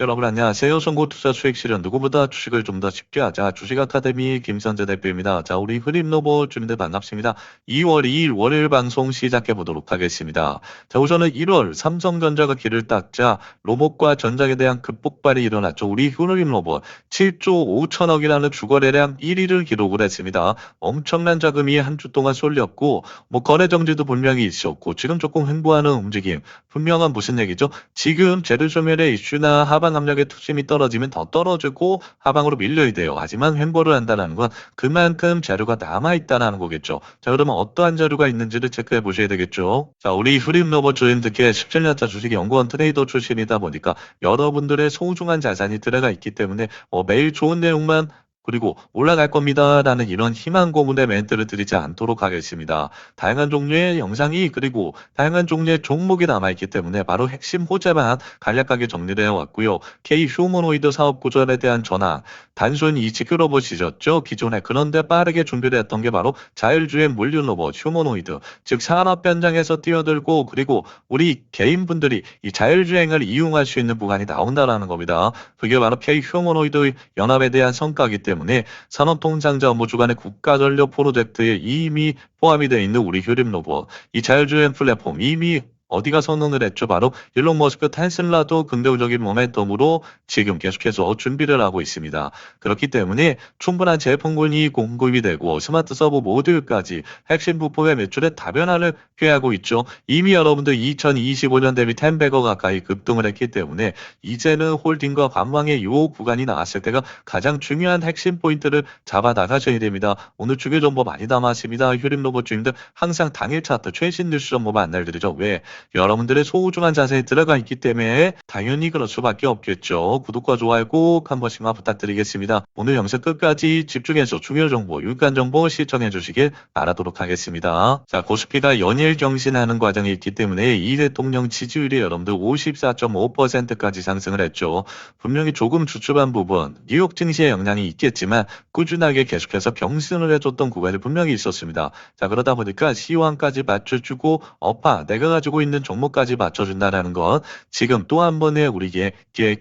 여러분 안녕하세요. 선고 투자 수익 실현 누구보다 주식을 좀 더 쉽게 하자. 주식 아카데미 김선재 대표입니다. 자, 우리 흐림 로봇 주민들 반갑습니다. 2월 2일 월요일 방송 시작해 보도록 하겠습니다. 자, 우선은 1월 삼성전자가 길을 닦자 로봇과 전작에 대한 급폭발이 일어났죠. 우리 흐림 로봇 7조 5천억이라는 주거래량 1위를 기록을 했습니다. 엄청난 자금이 한 주 동안 쏠렸고 뭐 거래 정지도 분명히 있었고 지금 조금 횡보하는 움직임. 분명한 무슨 얘기죠? 지금 소멸의 이슈나 하방 압력의 투심이 떨어지면 더 떨어지고 하방으로 밀려야 돼요. 하지만 횡보를 한다는 건 그만큼 자료가 남아있다는 거겠죠. 자, 그러면 어떠한 자료가 있는지를 체크해 보셔야 되겠죠. 자, 우리 후림 로봇 조임들께 17년차 주식 연구원 트레이더 출신이다 보니까 여러분들의 소중한 자산이 들어가 있기 때문에 어, 매일 좋은 내용만 그리고 올라갈 겁니다. 라는 이런 희망 고문의 멘트를 드리지 않도록 하겠습니다. 다양한 종류의 영상이 그리고 다양한 종류의 종목이 남아있기 때문에 바로 핵심 호재만 간략하게 정리를 해왔고요. K 휴머노이드 사업 구조에 대한 전환, 단순 이지큐 로봇이었죠. 기존에 그런데 빠르게 준비를 했던 게 바로 자율주행 물류 로봇 휴머노이드, 즉 산업 현장에서 뛰어들고 그리고 우리 개인분들이 이 자율주행을 이용할 수 있는 부분이 나온다라는 겁니다. 그게 바로 K 휴머노이드 연합에 대한 성과이기 때문에 산업통상자 업무 주관의 국가전력 프로젝트에 이미 포함이 되어 있는 우리 효림 로봇, 이 자율주행 플랫폼 이미 어디가 선언을 했죠? 바로 일론 머스크 테슬라도 긍정적인 모멘텀으로 지금 계속해서 준비를 하고 있습니다. 그렇기 때문에 충분한 제품군이 공급이 되고 스마트 서버 모듈까지 핵심 부품의 매출에 다변화를 꾀하고 있죠. 이미 여러분들 2025년 대비 10배거 가까이 급등을 했기 때문에 이제는 홀딩과 관망의 요 구간이 나왔을 때가 가장 중요한 핵심 포인트를 잡아 나가셔야 됩니다. 오늘 주요 정보 많이 담았습니다. 휴림 로봇 주임들 항상 당일 차트 최신 뉴스 정보만 안내드리죠. 왜? 여러분들의 소중한 자세에 들어가 있기 때문에 당연히 그럴 수밖에 없겠죠. 구독과 좋아요 꼭 한 번씩만 부탁드리겠습니다. 오늘 영상 끝까지 집중해서 중요 정보, 유익한 정보 시청해 주시길 바라도록 하겠습니다. 자, 고스피가 연일 경신하는 과정이 있기 때문에 이 대통령 지지율이 여러분들 54.5%까지 상승을 했죠. 분명히 조금 주춤한 부분, 뉴욕 증시에 영향이 있겠지만 꾸준하게 계속해서 경신을 해줬던 구간이 분명히 있었습니다. 자, 그러다 보니까 시황까지 맞춰주고 업화, 내가 가지고 있는 종목까지 맞춰준다는 건 지금 또 한 번의 우리에게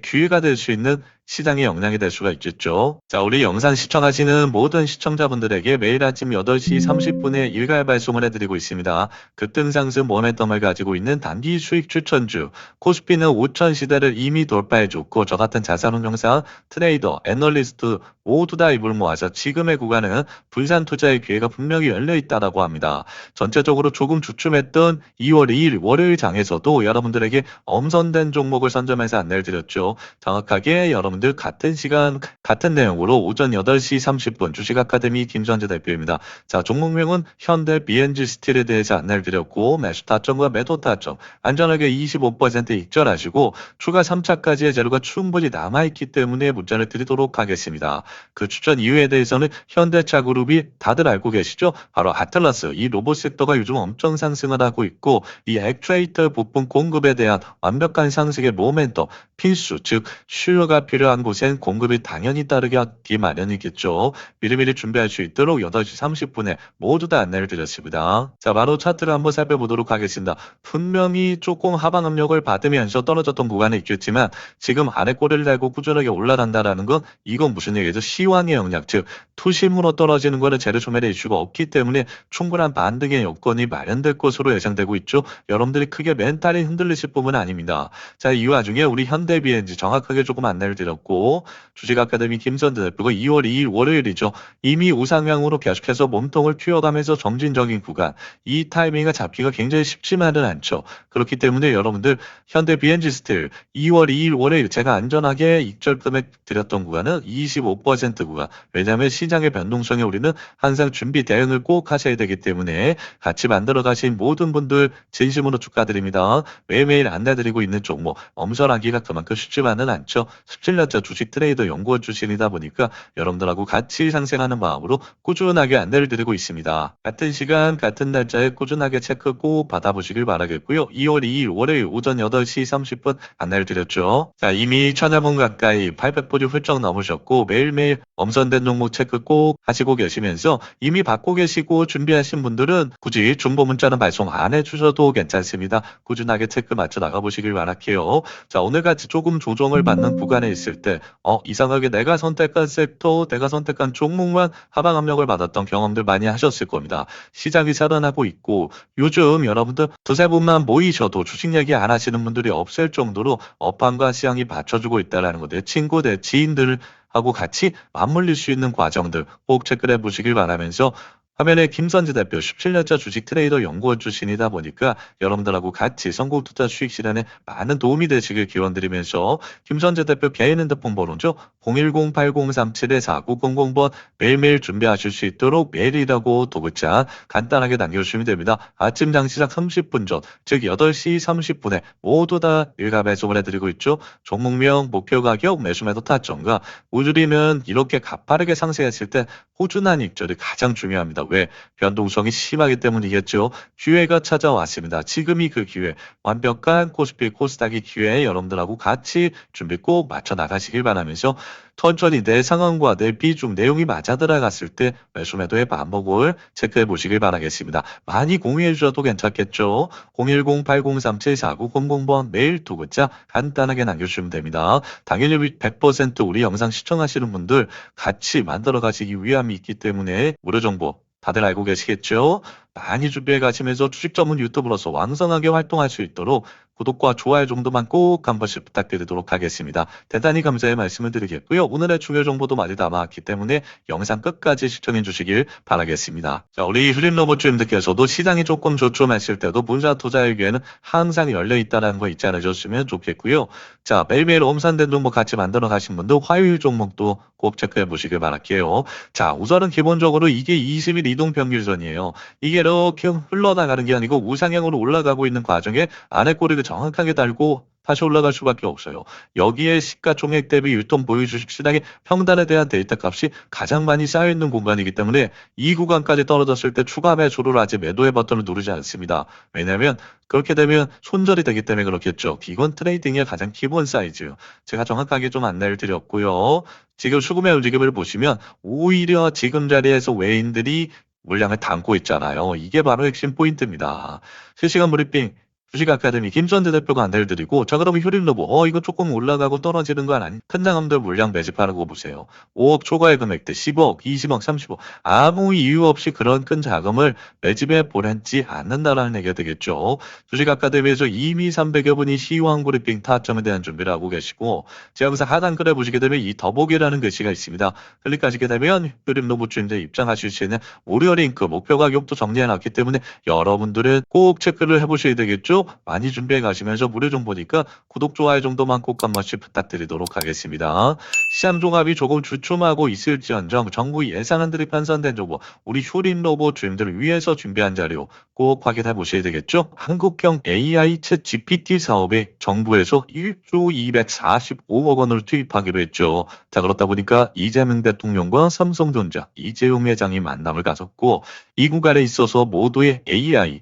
기회가 될 수 있는 시장에 영향이 될 수가 있겠죠. 자, 우리 영상 시청하시는 모든 시청자분들에게 매일 아침 8시 30분에 일괄 발송을 해드리고 있습니다. 급등상승 모멘텀을 가지고 있는 단기 수익 추천주. 코스피는 5천 시대를 이미 돌파해줬고 저 같은 자산운용사, 트레이더, 애널리스트 모두 다 입을 모아서 지금의 구간은 분산 투자의 기회가 분명히 열려 있다라고 합니다. 전체적으로 조금 주춤했던 2월 2일 월요일 장에서도 여러분들에게 엄선된 종목을 선점해서 안내를 드렸죠. 정확하게 여러분 들 같은 시간 같은 내용으로 오전 8시 30분 주식 아카데미 김전재 대표입니다. 자, 종목명은 현대 BNG 스틸에 대해서 안내를 드렸고 매수 타점과 매도 타점 안전하게 25% 익절하시고 추가 3차까지의 재료가 충분히 남아 있기 때문에 문자를 드리도록 하겠습니다. 그 추천 이유에 대해서는 현대차 그룹이 다들 알고 계시죠? 바로 아틀라스 이 로봇 섹터가 요즘 엄청 상승을 하고 있고 이 액추에이터 부품 공급에 대한 완벽한 상승의 모멘텀 필수 즉 슈어가 필요 한 곳엔 공급이 당연히 따르기 마련이겠죠. 미리미리 준비할 수 있도록 8시 30분에 모두 다 안내를 드렸습니다. 자 바로 차트를 한번 살펴보도록 하겠습니다. 분명히 조금 하방 압력을 받으면서 떨어졌던 구간이 있겠지만 지금 아래 꼬리를 달고 꾸준하게 올라간다라는 건 이건 무슨 얘기죠? 시황의 영향 즉 투심으로 떨어지는 거는 재료 소멸의 이슈가 없기 때문에 충분한 반등의 여건이 마련될 것으로 예상되고 있죠. 여러분들이 크게 멘탈이 흔들리실 부분은 아닙니다. 자, 이 와중에 우리 현대비엔지 정확하게 조금 안내를 드렸 고 주식 아카데미 김선재 대표가 2월 2일 월요일이죠. 이미 우상향으로 계속해서 몸통을 튀어가면서 정진적인 구간 이 타이밍이 잡기가 굉장히 쉽지만은 않죠. 그렇기 때문에 여러분들 현대 비엔지 스틸 2월 2일 월요일 제가 안전하게 익절 금액 드렸던 구간은 25% 구간 왜냐하면 시장의 변동성에 우리는 항상 준비 대응을 꼭 하셔야 되기 때문에 같이 만들어 가신 모든 분들 진심으로 축하드립니다. 매일매일 안내드리고 있는 종목 엄선하기가 그만큼 쉽지만은 않죠. 17년 17년차 주식 트레이더 연구원 출신이다 보니까 여러분들하고 같이 상생하는 마음으로 꾸준하게 안내를 드리고 있습니다. 같은 시간 같은 날짜에 꾸준하게 체크 꼭 받아보시길 바라겠고요. 2월 2일 월요일 오전 8시 30분 안내를 드렸죠. 자 이미 천여분 가까이 800분이 훌쩍 넘으셨고 매일매일 엄선된 종목 체크 꼭 하시고 계시면서 이미 받고 계시고 준비하신 분들은 굳이 중보 문자는 발송 안 해주셔도 괜찮습니다. 꾸준하게 체크 맞춰 나가보시길 바랄게요. 자 오늘같이 조금 조정을 받는 구간에 있을 때 어, 이상하게 내가 선택한 섹터, 내가 선택한 종목만 하방 압력을 받았던 경험들 많이 하셨을 겁니다. 시장이 살아나고 있고 요즘 여러분들 두세 분만 모이셔도 주식 얘기 안 하시는 분들이 없을 정도로 업황과 시장이 받쳐주고 있다는 거 내 친구, 내 지인들 하고 같이 맞물릴 수 있는 과정들 꼭 체크해 보시길 바라면서 화면에 김선재 대표 17년차 주식 트레이더 연구원 출신이다 보니까 여러분들하고 같이 성공 투자 수익 실현에 많은 도움이 되시길 기원드리면서 김선재 대표 개인 핸드폰 번호죠. 010-8037-4900번 매일매일 준비하실 수 있도록 메일이라고 도구자 간단하게 남겨주시면 됩니다. 아침 장시작 30분 전, 즉 8시 30분에 모두 다 일가 배송을 해드리고 있죠. 종목명, 목표 가격, 매수 매도 타점과 우주리는 이렇게 가파르게 상승했을 때 호준한 익절이 가장 중요합니다. 왜? 변동성이 심하기 때문이겠죠. 기회가 찾아왔습니다. 지금이 그 기회. 완벽한 코스피 코스닥의 기회에 여러분들하고 같이 준비 꼭 맞춰 나가시길 바라면서 천천히 내 상황과 내 비중 내용이 맞아 들어갔을 때 매수 매도의 반복을 체크해 보시길 바라겠습니다. 많이 공유해 주셔도 괜찮겠죠. 010-8037-4900번 메일 두 글자 간단하게 남겨주시면 됩니다. 당연히 100% 우리 영상 시청하시는 분들 같이 만들어 가시기 위함이 있기 때문에 무료 정보 다들 알고 계시겠죠? 많이 준비해 가시면서 주식 전문 유튜브로서 왕성하게 활동할 수 있도록 구독과 좋아요 정도만 꼭 한 번씩 부탁드리도록 하겠습니다. 대단히 감사의 말씀을 드리겠고요. 오늘의 중요 정보도 많이 담아왔기 때문에 영상 끝까지 시청해 주시길 바라겠습니다. 자, 우리 휴림 로봇주님들께서도 시장이 조금 조촐했을 때도 문자 투자에게는 항상 열려 있다는 거 잊지 않으셨으면 좋겠고요. 자, 매일매일 엄산된 종목 같이 만들어 가신 분들 화요일 종목도 꼭 체크해 보시길 바랄게요. 자, 우선은 기본적으로 이게 20일 이동 평균선이에요. 이게 이렇게 흘러나가는 게 아니고 우상향으로 올라가고 있는 과정에 안에 꼬리를 정확하게 달고 다시 올라갈 수밖에 없어요. 여기에 시가총액 대비 유통 보유 주식 시장의 평단에 대한 데이터 값이 가장 많이 쌓여 있는 공간이기 때문에 이 구간까지 떨어졌을 때 추가 매수를 하지 매도의 버튼을 누르지 않습니다. 왜냐하면 그렇게 되면 손절이 되기 때문에 그렇겠죠. 기본 트레이딩의 가장 기본 사이즈. 제가 정확하게 좀 안내를 드렸고요. 지금 수급의 움직임을 보시면 오히려 지금 자리에서 외인들이 물량을 담고 있잖아요. 이게 바로 핵심 포인트입니다. 실시간 브리핑 주식 아카데미 김선재 대표가 안내를 드리고 자 그러면 효림 로보 어 이거 조금 올라가고 떨어지는 건 아니? 큰 장엄들 물량 매집하는 거 보세요. 5억 초과의 금액대 10억 20억 30억. 아무 이유 없이 그런 큰 자금을 매집해 보내지 않는다라는 얘기가 되겠죠. 주식 아카데미에서 이미 300여 분이 시황 브리핑 타점에 대한 준비를 하고 계시고 여기서 하단 글에 보시게 되면 이 더보기라는 글씨가 있습니다. 클릭하시게 되면 효림 로보 주인들 입장하실 수 있는 무료 링크 목표 가격도 정리해 놨기 때문에 여러분들은 꼭 체크를 해보셔야 되겠죠 많이 준비해 가시면서 무료 정보니까 구독, 좋아요 정도만 꼭 한 번씩 부탁드리도록 하겠습니다. 시장 종합이 조금 주춤하고 있을지언정 정부 예산안들이 편성된 정보, 우리 휴림 로봇 주임들을 위해서 준비한 자료 꼭 확인해 보셔야 되겠죠? 한국형 AI 챗 GPT 사업에 정부에서 1조 245억 원을 투입하기로 했죠. 자, 그렇다 보니까 이재명 대통령과 삼성전자 이재용 회장이 만남을 가졌고 이 구간에 있어서 모두의 AI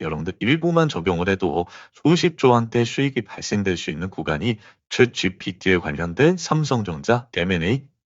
여러분들 일부만 적용을 해도 수십조 원대 수익이 발생될 수 있는 구간이 챗 GPT에 관련된 삼성전자 M&A